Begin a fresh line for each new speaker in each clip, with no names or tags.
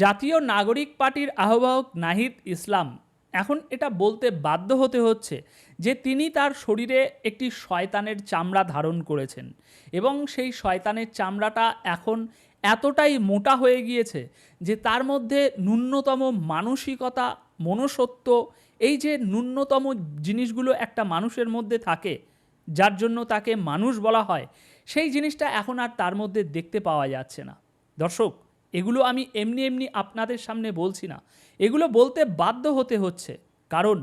জাতীয় নাগরিক পার্টির আহ্বায়ক নাহিদ ইসলাম। এখন এটা বলতে বাধ্য হতে হচ্ছে যে তিনি তার শরীরে একটি শয়তানের চামড়া ধারণ করেছেন এবং সেই শয়তানের চামড়াটা এখন এতটাই মোটা হয়ে গিয়েছে যে তার মধ্যে ন্যূনতম মানসিকতা, মনসত্ব, এই যে ন্যূনতম জিনিসগুলো একটা মানুষের মধ্যে থাকে, যার জন্য তাকে মানুষ বলা হয়, সেই জিনিসটা এখন আর তার মধ্যে দেখতে পাওয়া যাচ্ছে না। দর্শক এগুলো আমি এমনি এমনি আপনাদের সামনে বলছি না। এগুলো বলতে বাধ্য হতে হচ্ছে। কারণ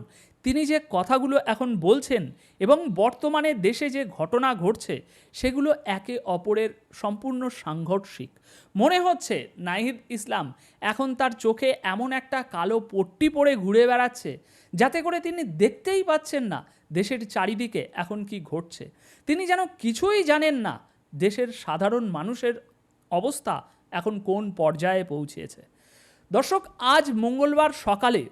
তিনি যে কথাগুলো এখন বলছেন এবং বর্তমানে দেশে যে ঘটনা ঘটছে, সেগুলো একে অপরের সম্পূর্ণ সাংঘর্ষিক। মনে হচ্ছে নাহিদ ইসলাম এখন তার চোখে এমন একটা কালো পট্টি পরে ঘুরে বেড়াচ্ছে, যাতে করে তিনি দেখতেই পাচ্ছেন না দেশের চারিদিকে এখন কি ঘটছে। তিনি যেন কিছুই জানেন না দেশের সাধারণ মানুষের অবস্থা এখন কোন পর্যায়ে পৌঁছেছে? দর্শক, আজ মঙ্গলবার সকালে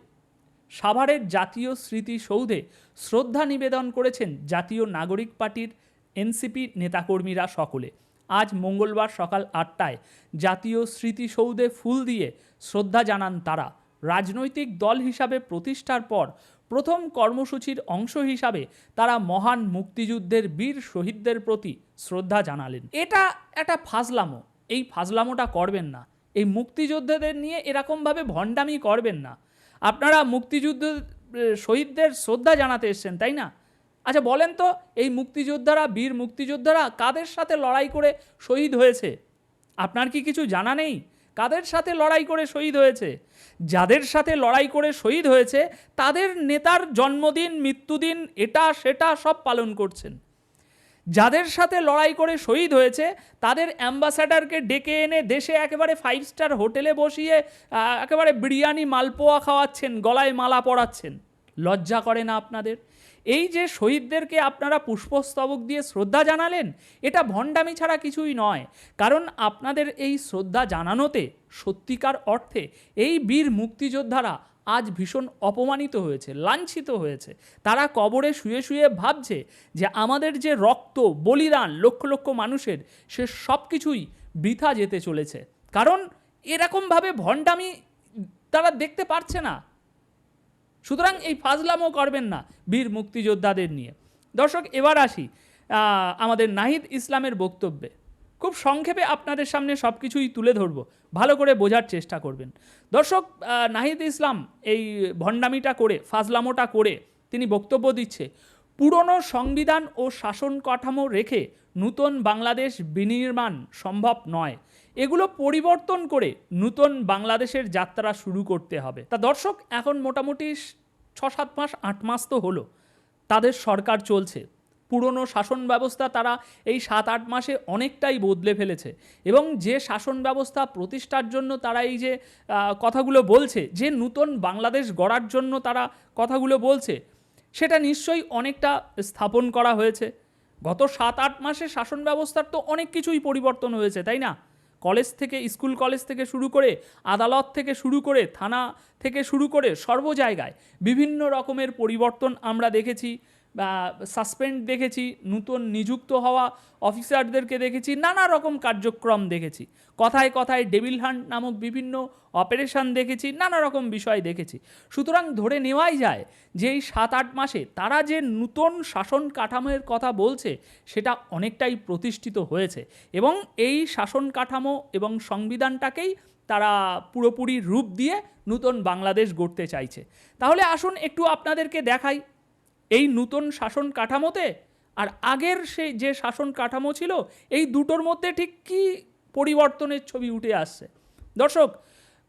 সাভারের জাতীয় স্মৃতিসৌধে শ্রদ্ধা নিবেদন করেছেন জাতীয় নাগরিক পার্টির এনসিপি নেতাকর্মীরা সকলে। আজ মঙ্গলবার সকাল আটটায় জাতীয় স্মৃতিসৌধে ফুল দিয়ে শ্রদ্ধা জানান তারা। রাজনৈতিক দল হিসাবে প্রতিষ্ঠার পর প্রথম কর্মসূচির অংশ হিসাবে তারা মহান মুক্তিযুদ্ধের বীর শহীদদের প্রতি শ্রদ্ধা জানালেন। এটা একটা ফাজলামো। এই ফাজলামোটা করবেন না। এই মুক্তিযোদ্ধাদের নিয়ে এরকমভাবে ভণ্ডামি করবেন না। আপনারা মুক্তিযুদ্ধ শহীদদের শ্রদ্ধা জানাতে এসছেন, তাই না? আচ্ছা বলেন তো, এই মুক্তিযোদ্ধারা, বীর মুক্তিযোদ্ধারা কাদের সাথে লড়াই করে শহীদ হয়েছে? আপনার কি কিছু জানা নেই? কাদের সাথে লড়াই করে শহীদ হয়েছে? যাদের সাথে লড়াই করে শহীদ হয়েছে, তাদের নেতার জন্মদিন, মৃত্যুদিন, এটা, সেটা সব পালন করছেন। যাদের সাথে লড়াই করে শহীদ হয়েছে, তাদের অ্যাম্বাসাডারকে ডেকে এনে দেশে একেবারে ফাইভ স্টার হোটেলে বসিয়ে একেবারে বিরিয়ানি মালপোয়া খাওয়াচ্ছেন, গলায় মালা পরাচ্ছেন। লজ্জা করে না আপনাদের? এই যে শহীদদেরকে আপনারা পুষ্পস্তবক দিয়ে শ্রদ্ধা জানালেন, এটা ভণ্ডামি ছাড়া কিছুই নয়। কারণ আপনাদের এই শ্রদ্ধা জানানোতে সত্যিকার অর্থে এই বীর মুক্তিযোদ্ধারা আজ ভীষণ অপমানিত হয়েছে, লাঞ্ছিত হয়েছে। তারা কবরে শুয়ে শুয়ে ভাবছে যে আমাদের যে রক্ত, বলিদান, লক্ষ লক্ষ মানুষের, সে সব কিছুই বৃথা যেতে চলেছে। কারণ এরকমভাবে ভণ্ডামি তারা দেখতে পারছে না। সুতরাং এই ফাজলামও করবেন না বীর মুক্তিযোদ্ধাদের নিয়ে। দর্শক, এবার আসি আমাদের নাহিদ ইসলামের বক্তব্যে। খুব সংক্ষেপে আপনাদের সামনে সব কিছুই তুলে ধরব। ভালো করে বোঝার চেষ্টা করবেন। দর্শক নাহিদ ইসলাম এই ভণ্ডামিটা করে, ফাজলামোটা করে তিনি বক্তব্য দিচ্ছে, পুরনো সংবিধান ও শাসন কাঠামো রেখে নূতন বাংলাদেশ বিনির্মাণ সম্ভব নয়। এগুলো পরিবর্তন করে নূতন বাংলাদেশের যাত্রা শুরু করতে হবে। তা দর্শক, এখন মোটামুটি ছ সাত মাস, আট মাস তো হলো। তাদের সরকার চলছে। পুরনো শাসন ব্যবস্থা তারা এই সাত আট মাসে অনেকটাই বদলে ফেলেছে। এবং যে শাসন ব্যবস্থা প্রতিষ্ঠার জন্য তারা এই যে কথাগুলো বলছে, যে নূতন বাংলাদেশ গড়ার জন্য তারা কথাগুলো বলছে, সেটা নিশ্চয়ই অনেকটা স্থাপন করা হয়েছে। গত সাত আট মাসে শাসন ব্যবস্থার তো অনেক কিছুই পরিবর্তন হয়েছে, তাই না? কলেজ থেকে, স্কুল কলেজ থেকে শুরু করে, আদালত থেকে শুরু করে, থানা থেকে শুরু করে, সর্ব জায়গায় বিভিন্ন রকমের পরিবর্তন আমরা দেখেছি। সাসপেন্ড দেখেছি, নূতন নিযুক্ত হওয়া অফিসারদেরকে দেখেছি, নানা রকম কার্যক্রম দেখেছি। কথায় কথায় ডেভিল হান্ট নামক বিভিন্ন অপারেশন দেখেছি, নানা রকম বিষয় দেখেছি। সুতরাং ধরে নেওয়াই যায় যে এই সাত আট মাসে তারা যে নূতন শাসন কাঠামোর কথা বলছে, সেটা অনেকটাই প্রতিষ্ঠিত হয়েছে এবং এই শাসন কাঠামো এবং সংবিধানটাকেই তারা পুরোপুরি রূপ দিয়ে নূতন বাংলাদেশ গড়তে চাইছে। তাহলে আসুন একটু আপনাদেরকে দেখাই এই নূতন শাসন কাঠামোতে? আর আগের সেই যে শাসন কাঠামো ছিল, এই দুটোর মধ্যে ঠিক কী পরিবর্তনের ছবি উঠে আসছে? দর্শক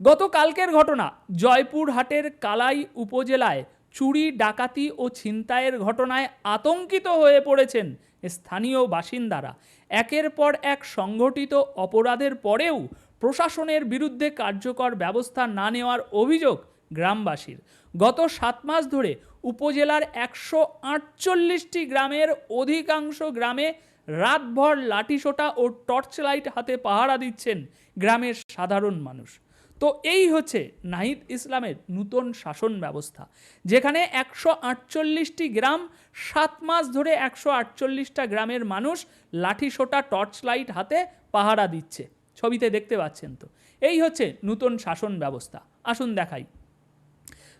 গতকালকের ঘটনা, জয়পুরহাটের কালাই উপজেলায় চুরি, ডাকাতি ও ছিনতাইয়ের ঘটনায় আতঙ্কিত হয়ে পড়েছেন স্থানীয় বাসিন্দারা। একের পর এক সংঘটিত অপরাধের পরেও প্রশাসনের বিরুদ্ধে কার্যকর ব্যবস্থা না নেওয়ার অভিযোগ গ্রামবাসীর। গত সাত মাস ধরে উপজেলার একশো আটচল্লিশটি গ্রামের অধিকাংশ গ্রামে রাতভর লাঠিসোটা ও টর্চ লাইট হাতে পাহারা দিচ্ছেন গ্রামের সাধারণ মানুষ। তো এই হচ্ছে নাহিদ ইসলামের নূতন শাসন ব্যবস্থা, যেখানে একশো আটচল্লিশটি গ্রাম, সাত মাস ধরে একশো আটচল্লিশটা গ্রামের মানুষ লাঠিসোটা টর্চ লাইট হাতে পাহারা দিচ্ছে। ছবিতে দেখতে পাচ্ছেন তো। এই হচ্ছে নূতন শাসন ব্যবস্থা। আসুন দেখাই।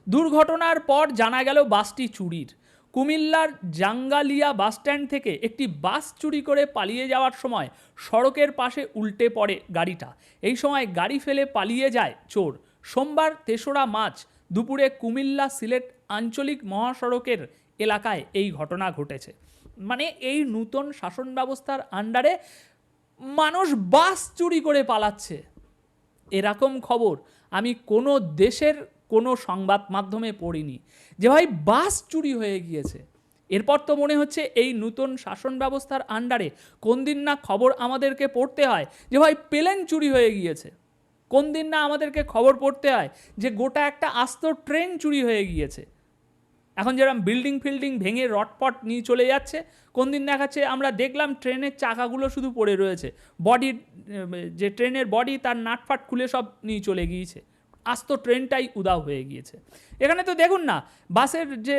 দুর্ঘটনার পর জানা গেল বাসটি চুরির। কুমিল্লার জাঙ্গালিয়া বাসস্ট্যান্ড থেকে একটি বাস চুরি করে পালিয়ে যাওয়ার সময় সড়কের পাশে উল্টে পড়ে গাড়িটা। এই সময় গাড়ি ফেলে পালিয়ে যায় চোর। সোমবার তেসরা মার্চ দুপুরে কুমিল্লা সিলেট আঞ্চলিক মহাসড়কের এলাকায় এই ঘটনা ঘটেছে। মানে এই নূতন শাসন ব্যবস্থার আন্ডারে মানুষ বাস চুরি করে পালাচ্ছে। এরকম খবর আমি কোনো দেশের কোনো সংবাদ মাধ্যমে পড়িনি। যে ভাই, বাস চুরি হয়ে গিয়েছে। এরপর তো মনে হচ্ছে এই নূতন শাসন ব্যবস্থার আন্ডারে কোন দিন না খবর আমাদেরকে পড়তে হয় যে ভাই, প্লেন চুরি হয়ে গিয়েছে। কোন দিন না আমাদেরকে খবর পড়তে হয় যে গোটা একটা আস্ত ট্রেন চুরি হয়ে গিয়েছে। এখন যেরকম বিল্ডিং ফিল্ডিং ভেঙে রটপট নিয়ে চলে যাচ্ছে, কোন দিন দেখাচ্ছে আমরা দেখলাম ট্রেনের চাকাগুলো শুধু পড়ে রয়েছে। বডি যে ট্রেনের বডি তার নাটফাট খুলে সব নিয়ে চলে গিয়েছে। আস্ত ট্রেনটাই উদাও হয়ে গিয়েছে। এখানে তো দেখুন না, বাসের যে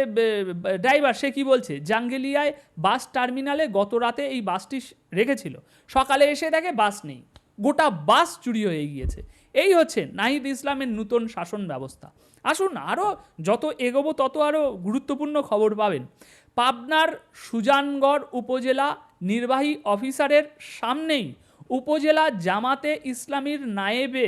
ড্রাইভার, সে কি বলছে? জাঙ্গেলিয়ায় বাস টার্মিনালে গত রাতে এই বাসটি রেখেছিল। সকালে এসে দেখে বাস নেই। গোটা বাস চুরি হয়ে গিয়েছে। এই হচ্ছে নাহিদ ইসলামের নূতন শাসন ব্যবস্থা। আসুন আরও যত এগোবো তত আরও গুরুত্বপূর্ণ খবর পাবেন। পাবনার সুজানগড় উপজেলা নির্বাহী অফিসারের সামনেই উপজেলা জামাতে ইসলামীর নায়েবে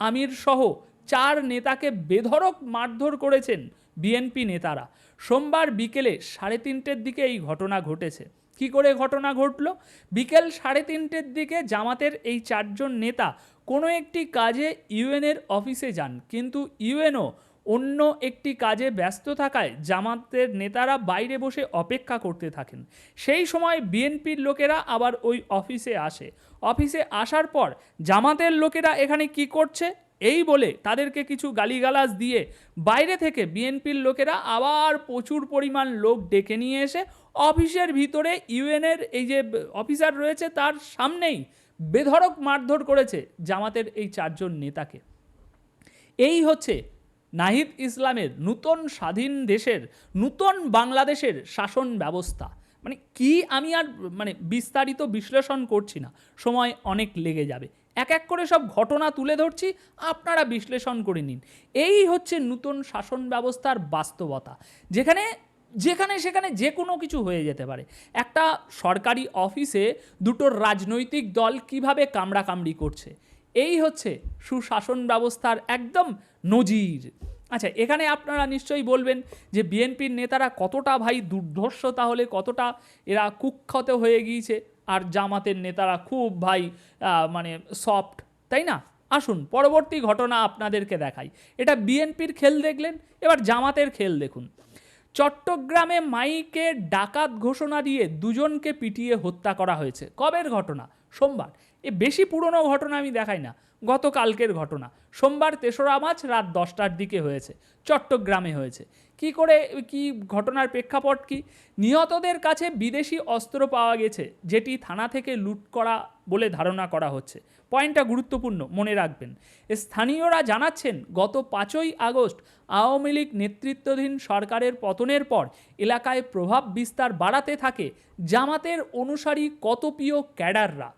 আমির সহ চার নেতাকে বেধড়ক মারধর করেছেন বিএনপি নেতারা। সোমবার বিকেলে সাড়ে তিনটের দিকে এই ঘটনা ঘটেছে। কি করে ঘটনা ঘটল? বিকেল সাড়ে তিনটের দিকে জামাতের এই চারজন নেতা কোনো একটি কাজে ইউএনের অফিসে যান। কিন্তু ইউএনও অন্য একটি কাজে ব্যস্ত থাকায় জামাতের নেতারা বাইরে বসে অপেক্ষা করতে থাকেন। সেই সময় বিএনপির লোকেরা আবার ওই অফিসে আসে। অফিসে আসার পর জামাতের লোকেরা এখানে কি করছে? এই বলে তাদেরকে কিছু গালিগালাজ দিয়ে বাইরে থেকে বিএনপির লোকেরা আবার প্রচুর পরিমাণ লোক ডেকে নিয়ে এসে অফিসের ভিতরে ইউএনের এই যে অফিসার রয়েছে তার সামনেই বেধড়ক মারধর করেছে জামাতের এই চারজন নেতাকে। এই হচ্ছে নাহিদ ইসলামের নূতন স্বাধীন দেশের, নূতন বাংলাদেশের শাসন ব্যবস্থা। মানে কি আমি আর মানে বিস্তারিত বিশ্লেষণ করছি না। সময় অনেক লেগে যাবে। এক এক করে সব ঘটনা তুলে ধরছি, আপনারা বিশ্লেষণ করে নিন। এই হচ্ছে নূতন শাসন ব্যবস্থার বাস্তবতা। যেখানে যেখানে সেখানে যে কোনো কিছু হয়ে যেতে পারে। একটা সরকারি অফিসে দুটো রাজনৈতিক দল কীভাবে কামড়াকামড়ি করছে, এই হচ্ছে সুশাসন ব্যবস্থার একদম নজির। আচ্ছা এখানে আপনারা নিশ্চয়ই বলবেন যে বিএনপির নেতারা কতটা ভাই দুর্ধর্ষ তাহলে, কতটা এরা কুখ্যাত হয়ে গিয়েছে। আর জামাতের নেতারা খুব ভাই মানে সফট তাই না? আসুন, পরবর্তী ঘটনা আপনাদেরকে দেখাই। এটা বিএনপির খেল দেখলেন, এবার জামাতের খেল দেখুন। চট্টগ্রামে মাইকে ডাকাত ঘোষণা দিয়ে দুজনকে পিটিয়ে হত্যা করা হয়েছে। কবের ঘটনা? সোমবার। এ বেশি পুরনো ঘটনা আমি দেখাই না, গতকালকের ঘটনা। সোমবার তেসরা মার্চ রাত দশটার দিকে হয়েছে, চট্টগ্রামে হয়েছে। কি করে, কি ঘটনার প্রেক্ষাপট কি? নিহতদের কাছে বিদেশি অস্ত্র পাওয়া গেছে, যেটি থানা থেকে লুট করা বলে ধারণা করা হচ্ছে। পয়েন্টটা গুরুত্বপূর্ণ, মনে রাখবেন। স্থানীয়রা জানাচ্ছেন, গত পাঁচই আগস্ট আওয়ামী লীগ নেতৃত্বাধীন সরকারের পতনের পর এলাকায় প্রভাব বিস্তার বাড়াতে থাকে জামাতের অনুসারী কতপীয় ক্যাডাররা।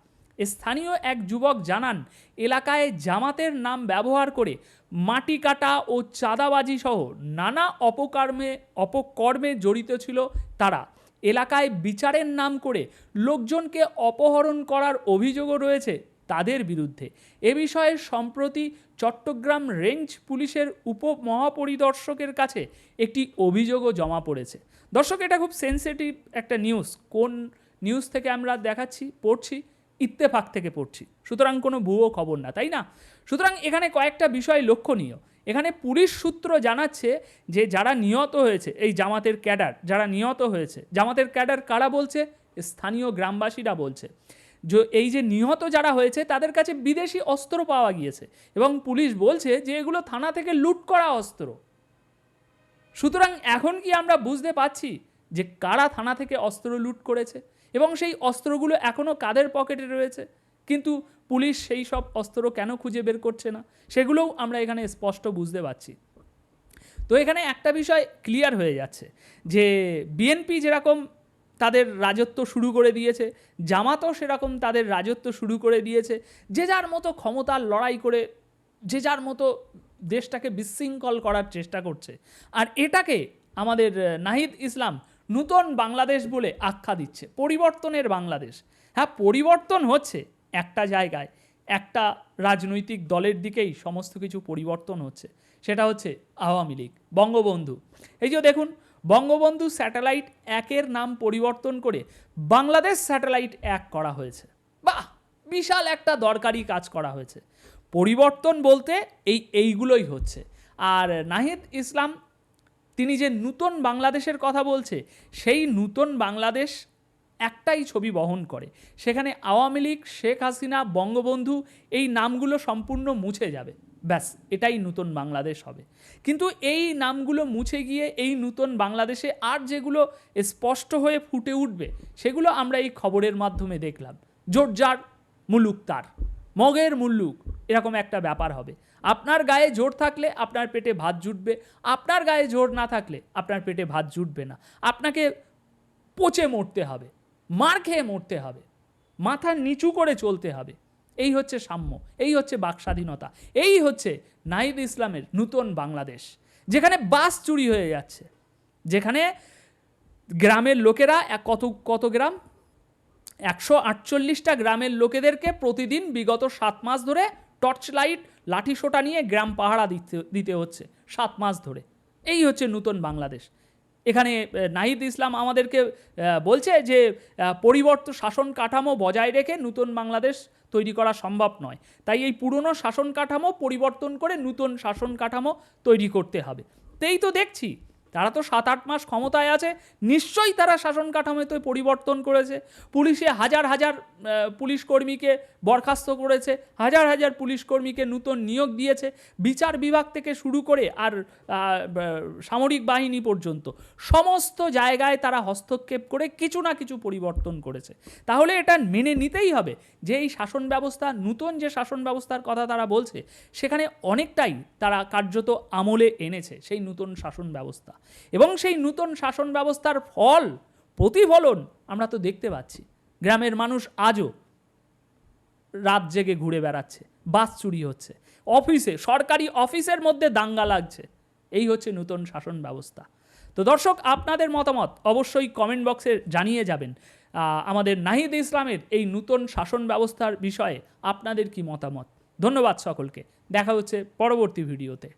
স্থানীয় এক যুবক জানান, এলাকায় জামাতের নাম ব্যবহার করে মাটি কাটা ও চাঁদাবাজি সহ নানা অপকর্মে অপকর্মে জড়িত ছিল তারা। এলাকায় বিচারের নাম করে লোকজনকে অপহরণ করার অভিযোগও রয়েছে তাদের বিরুদ্ধে। এ বিষয়ে সম্প্রতি চট্টগ্রাম রেঞ্জ পুলিশের উপমহাপরিদর্শকের কাছে একটি অভিযোগও জমা পড়েছে। দর্শক, এটা খুব সেন্সিটিভ একটা নিউজ কোন নিউজ থেকে আমরা দেখাচ্ছি, পড়ছি? ইত্তেফাক থেকে পড়ছি। সুতরাং কোনো ভুয়ো খবর না, তাই না? সুতরাং এখানে কয়েকটা বিষয় লক্ষণীয়। এখানে পুলিশ সূত্র জানাচ্ছে যে যারা নিহত হয়েছে, এই জামাতের ক্যাডার, যারা নিহত হয়েছে, জামাতের ক্যাডার কারা বলছে? স্থানীয় গ্রামবাসীরা বলছে। যে এই যে নিহত যারা হয়েছে, তাদের কাছে বিদেশি অস্ত্র পাওয়া গিয়েছে এবং পুলিশ বলছে যে এগুলো থানা থেকে লুট করা অস্ত্র। সুতরাং এখন কি আমরা বুঝতে পাচ্ছি যে কারা থানা থেকে অস্ত্র লুট করেছে? এবং সেই অস্ত্রগুলো এখনও কাদের পকেটে রয়েছে? কিন্তু পুলিশ সেই সব অস্ত্র কেন খুঁজে বের করছে না? সেগুলোও আমরা এখানে স্পষ্ট বুঝতে পারছি। তো এখানে একটা বিষয় ক্লিয়ার হয়ে যাচ্ছে, যে বিএনপি যেরকম তাদের রাজত্ব শুরু করে দিয়েছে, জামাতও সেরকম তাদের রাজত্ব শুরু করে দিয়েছে, যে যার মতো ক্ষমতার লড়াই করে, যে যার মতো দেশটাকে বিশৃঙ্খল করার চেষ্টা করছে। আর এটাকে আমাদের নাহিদ ইসলাম নূতন বাংলাদেশ বলে আখ্যা দিচ্ছে, পরিবর্তনের বাংলাদেশ। হ্যাঁ পরিবর্তন হচ্ছে একটা জায়গায়, একটা রাজনৈতিক দলের দিকেই সমস্ত কিছু পরিবর্তন হচ্ছে, সেটা হচ্ছে আওয়ামী লীগ, বঙ্গবন্ধু। এই যে দেখুন, বঙ্গবন্ধু স্যাটেলাইট একের নাম পরিবর্তন করে বাংলাদেশ স্যাটেলাইট এক করা হয়েছে। বাহ! বিশাল একটা দরকারি কাজ করা হয়েছে। পরিবর্তন বলতে এই, এইগুলোই হচ্ছে। আর নাহিদ ইসলাম তিনি যে নূতন বাংলাদেশের কথা বলছে, সেই নূতন বাংলাদেশ একটাই ছবি বহন করে। সেখানে আওয়ামী লীগ, শেখ হাসিনা, বঙ্গবন্ধু এই নামগুলো সম্পূর্ণ মুছে যাবে। ব্যাস, এটাই নূতন বাংলাদেশ হবে। কিন্তু এই নামগুলো মুছে গিয়ে এই নূতন বাংলাদেশে আর যেগুলো স্পষ্ট হয়ে ফুটে উঠবে, সেগুলো আমরা এই খবরের মাধ্যমে দেখলাম। জোরজার মুলুক তার। মগের মুল্লুক, এরকম একটা ব্যাপার হবে। আপনার গায়ে জোর থাকলে আপনার পেটে ভাত জুটবে, আপনার গায়ে জোর না থাকলে আপনার পেটে ভাত জুটবে না। আপনাকে পচে মরতে হবে, মার খেয়ে মরতে হবে, মাথা নিচু করে চলতে হবে। এই হচ্ছে সাম্য, এই হচ্ছে বাকস্বাধীনতা, এই হচ্ছে নাহিদ ইসলামের নূতন বাংলাদেশ, যেখানে বাস চুরি হয়ে যাচ্ছে, যেখানে গ্রামের লোকেরা কত কত গ্রাম একশো আটচল্লিশটা গ্রামের লোকেদেরকে প্রতিদিন বিগত সাত মাস ধরে টর্চ লাইট লাঠি সোটা নিয়ে গ্রাম পাহারা দিতে দিতে হচ্ছে সাত মাস ধরে। এই হচ্ছে নূতন বাংলাদেশ। এখানে নাহিদ ইসলাম আমাদেরকে বলছে যে আহ, পরিবর্ত শাসন কাঠামো বজায় রেখে নূতন বাংলাদেশ তৈরি করা সম্ভব নয়। তাই এই পুরনো শাসন কাঠামো পরিবর্তন করে নূতন শাসন কাঠামো তৈরি করতে হবে। তেই তো দেখছি তারা তো সাত আট মাস ক্ষমতায় আছে, নিশ্চয়ই তারা শাসন কাঠামোতে পরিবর্তন করেছে। পুলিশে হাজার হাজার পুলিশ কর্মীকে বরখাস্ত করেছে, হাজার হাজার পুলিশ কর্মীকে নূতন নিয়োগ দিয়েছে, বিচার বিভাগ থেকে শুরু করে আর সামরিক বাহিনী পর্যন্ত। সমস্ত জায়গায় তারা হস্তক্ষেপ করে কিছু না কিছু পরিবর্তন করেছে। তাহলে এটা মেনে নিতেই হবে যে এই শাসন ব্যবস্থা, নূতন যে শাসন ব্যবস্থার কথা তারা বলছে, সেখানে অনেকটাই তারা কার্যত আমলে এনেছে সেই নূতন শাসন ব্যবস্থা। এবং সেই নূতন শাসন ব্যবস্থার ফল, প্রতিফলন আমরা তো দেখতে পাচ্ছি। গ্রামের মানুষ আজও রাত জেগে ঘুরে বেড়াচ্ছে, বাস চুরি হচ্ছে, অফিসে, সরকারি অফিসের মধ্যে দাঙ্গা লাগছে। এই হচ্ছে নূতন শাসন ব্যবস্থা। তো দর্শক, আপনাদের মতামত অবশ্যই কমেন্ট বক্সে জানিয়ে যাবেন। আমাদের নাহিদ ইসলামের এই নূতন শাসন ব্যবস্থার বিষয়ে আপনাদের কি মতামত? ধন্যবাদ সকলকে। দেখা হচ্ছে পরবর্তী ভিডিওতে।